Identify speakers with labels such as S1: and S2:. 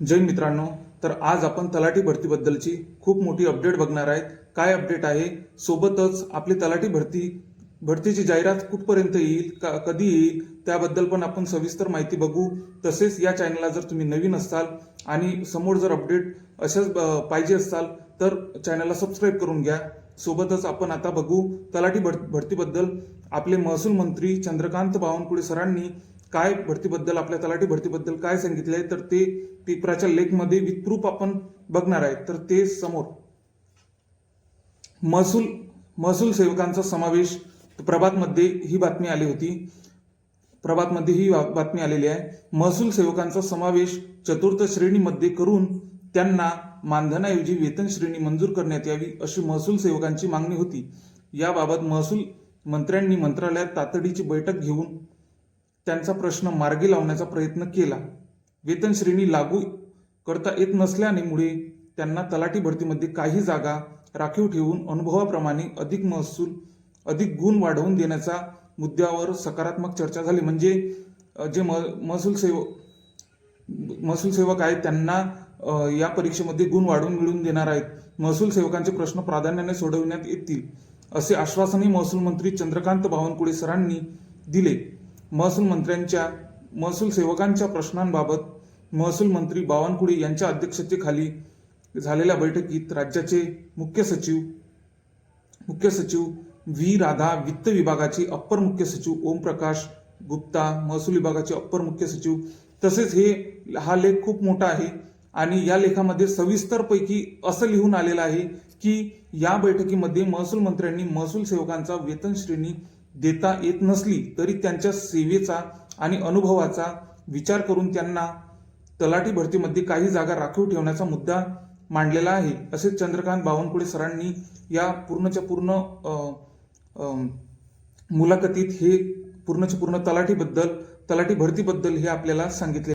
S1: जय मित्रांनो तर आज आपण तलाठी भरतीबद्दलची खूप मोठी अपडेट बघणार आहेत. काय अपडेट आहे? सोबतच आपली तलाठी भरती भरतीची जाहिरात कुठपर्यंत येईल का कधी येईल त्याबद्दल पण आपण सविस्तर माहिती बघू. तसेच या चॅनलला जर तुम्ही नवीन असाल आणि समोर जर अपडेट अशाच पाहिजे असाल तर चॅनलला सबस्क्राईब करून घ्या. सोबतच आपण आता बघू तलाठी भर भरतीबद्दल. आपले महसूल मंत्री चंद्रकांत बावनकुळे सरांनी काय भरतीबद्दल आपल्या तलाठी भरतीबद्दल काय सांगितलंय तर ते पेपराच्या लेखमध्ये विथ प्रूफ आपण बघणार आहे. तर ते समोर. महसूल महसूल सेवकांचा समावेश प्रभातमध्ये ही बातमी आली होती. प्रभातमध्ये ही बातमी आलेली आहे. महसूल सेवकांचा समावेश चतुर्थ श्रेणीमध्ये करून त्यांना मानधनाऐवजी वेतन श्रेणी मंजूर करण्यात यावी अशी महसूल सेवकांची मागणी होती. याबाबत महसूल मंत्र्यांनी मंत्रालयात तातडीची बैठक घेऊन त्यांचा प्रश्न मार्गी लावण्याचा प्रयत्न केला. वेतन श्रेणी लागू करता येत नसल्याने मुळे त्यांना तलाठी भरतीमध्ये काही जागा राखीव ठेवून अनुभवाप्रमाणे अधिक महसूल अधिक गुण वाढवून देण्याचा मुद्द्यावर सकारात्मक चर्चा झाली. म्हणजे जे म महसूल सेव महसूल सेवक आहेत त्यांना या परीक्षेमध्ये गुण वाढवून मिळवून देणार आहेत. महसूल सेवकांचे प्रश्न प्राधान्याने सोडविण्यात येतील असे आश्वासनही महसूल मंत्री चंद्रकांत बावनकुळे सरांनी दिले. महसूल मंत्र्यांच्या महसूल सेवकांच्या प्रश्नांबाबत महसूल मंत्री बावनकुळे यांच्या अध्यक्षतेखाली झालेल्या बैठकीत राज्याचे मुख्य सचिव मुख्य सचिव व्ही राधा वित्त विभागाचे अप्पर मुख्य सचिव ओमप्रकाश गुप्ता महसूल विभागाचे अप्पर मुख्य सचिव तसेच हे हा लेख खूप मोठा आहे आणि या लेखामध्ये सविस्तरपैकी असं लिहून आलेलं आहे की या बैठकीमध्ये महसूल मंत्र्यांनी महसूल सेवकांचा वेतन श्रेणी देता येत नसली तरी त्यांच्या सेवेचा आणि अनुभवाचा विचार करून त्यांना तलाठी भरतीमध्ये काही जागा राखीव ठेवण्याचा मुद्दा मांडलेला आहे असे चंद्रकांत बावनकुळे सरांनी या पूर्णच्या पूर्ण मुलाखतीत हे पूर्णच्या पूर्ण तलाठीबद्दल तलाठी भरतीबद्दल हे आपल्याला सांगितले.